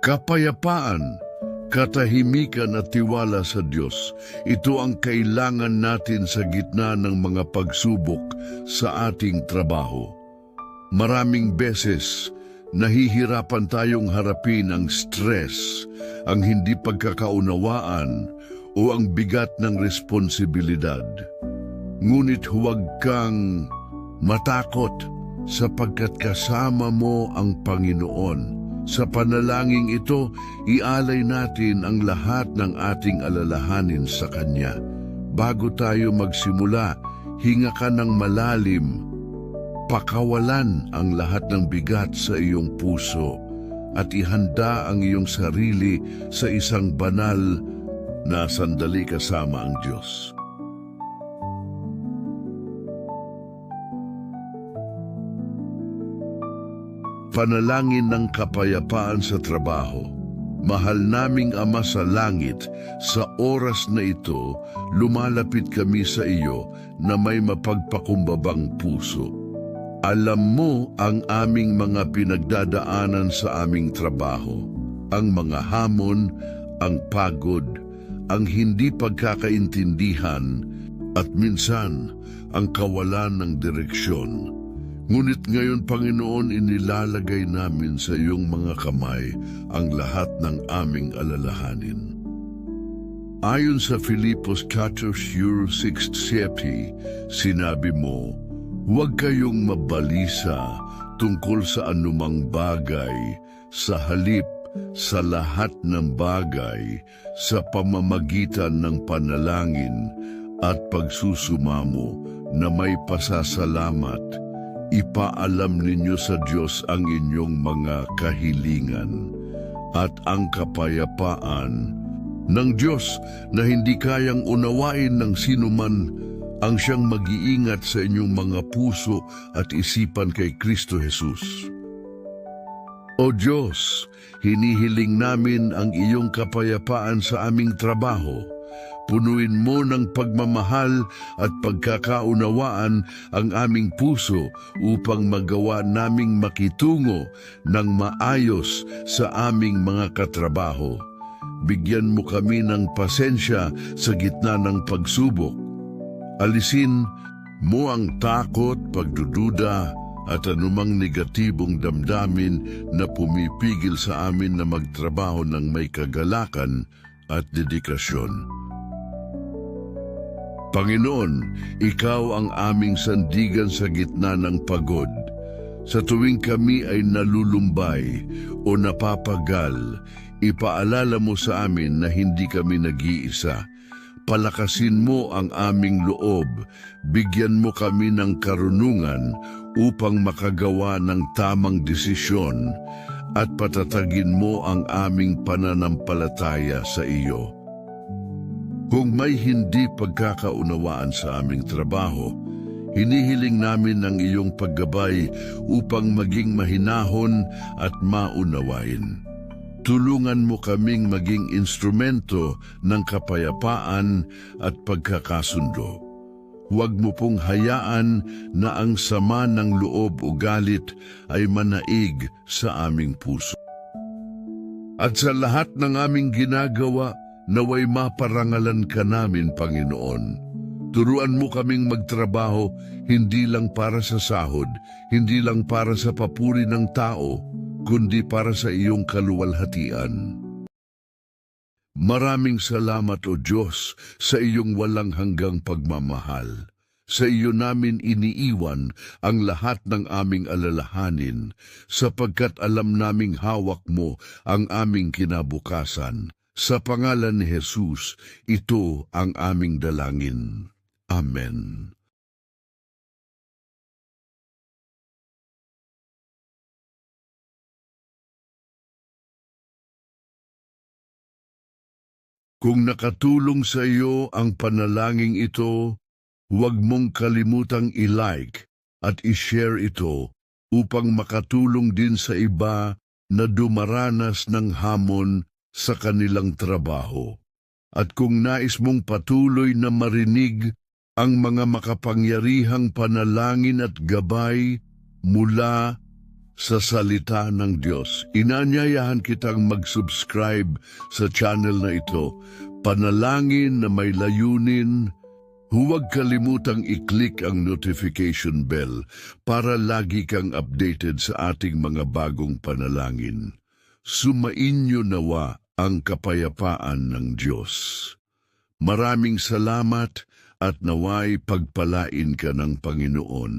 Kapayapaan, katahimikan at tiwala sa Diyos, ito ang kailangan natin sa gitna ng mga pagsubok sa ating trabaho. Maraming beses, nahihirapan tayong harapin ang stress, ang hindi pagkakaunawaan o ang bigat ng responsibilidad. Ngunit huwag kang matakot sapagkat kasama mo ang Panginoon. Sa panalangin ito, ialay natin ang lahat ng ating alalahanin sa Kanya. Bago tayo magsimula, hinga ka ng malalim pakawalan ang lahat ng bigat sa iyong puso at ihanda ang iyong sarili sa isang banal na sandali kasama ang Diyos. Panalangin ng kapayapaan sa trabaho. Mahal naming Ama sa langit, sa oras na ito, lumalapit kami sa iyo na may mapagpakumbabang puso. Alam mo ang aming mga pinagdadaanan sa aming trabaho, ang mga hamon, ang pagod, ang hindi pagkakaintindihan, at minsan ang kawalan ng direksyon. Ngunit ngayon, Panginoon, inilalagay namin sa iyong mga kamay ang lahat ng aming alalahanin. Ayon sa Filipos 4 Euro 6 sinabi mo, Huwag kayong mabalisa tungkol sa anumang bagay, sa halip sa lahat ng bagay, sa pamamagitan ng panalangin at pagsusumamo na may pasasalamat. Ipaalam ninyo sa Diyos ang inyong mga kahilingan at ang kapayapaan ng Diyos na hindi kayang unawain ng sinuman ang siyang mag-iingat sa inyong mga puso at isipan kay Kristo Jesus. O Diyos, hinihiling namin ang iyong kapayapaan sa aming trabaho. Punuin mo ng pagmamahal at pagkakaunawaan ang aming puso upang magawa naming makitungo ng maayos sa aming mga katrabaho. Bigyan mo kami ng pasensya sa gitna ng pagsubok Alisin mo ang takot, pagdududa at anumang negatibong damdamin na pumipigil sa amin na magtrabaho ng may kagalakan at dedikasyon. Panginoon, Ikaw ang aming sandigan sa gitna ng pagod. Sa tuwing kami ay nalulumbay o napapagal, ipaalala mo sa amin na hindi kami nag-iisa palakasin mo ang aming loob, bigyan mo kami ng karunungan upang makagawa ng tamang desisyon at patatagin mo ang aming pananampalataya sa iyo. Kung may hindi pagkakaunawaan sa aming trabaho, hinihiling namin ang iyong paggabay upang maging mahinahon at maunawain. Tulungan mo kaming maging instrumento ng kapayapaan at pagkakasundo. Huwag mo pong hayaan na ang sama ng loob o galit ay manaig sa aming puso. At sa lahat ng aming ginagawa, naway maparangalan ka namin, Panginoon. Turuan mo kaming magtrabaho hindi lang para sa sahod, hindi lang para sa papuri ng tao, kundi para sa iyong kaluwalhatian. Maraming salamat o Diyos sa iyong walang hanggang pagmamahal. Sa iyo namin iniiwan ang lahat ng aming alalahanin sapagkat alam naming hawak mo ang aming kinabukasan. Sa pangalan ni Jesus, ito ang aming dalangin. Amen. Kung nakatulong sa iyo ang panalangin ito, huwag mong kalimutang i-like at i-share ito upang makatulong din sa iba na dumaranas ng hamon sa kanilang trabaho. At kung nais mong patuloy na marinig ang mga makapangyarihang panalangin at gabay mula sa salita ng Diyos. Inanyayahan kitang mag-subscribe sa channel na ito. Panalangin na may layunin. Huwag kalimutang i-click ang notification bell para lagi kang updated sa ating mga bagong panalangin. Sumainyo nawa ang kapayapaan ng Diyos. Maraming salamat at naway pagpalain ka ng Panginoon.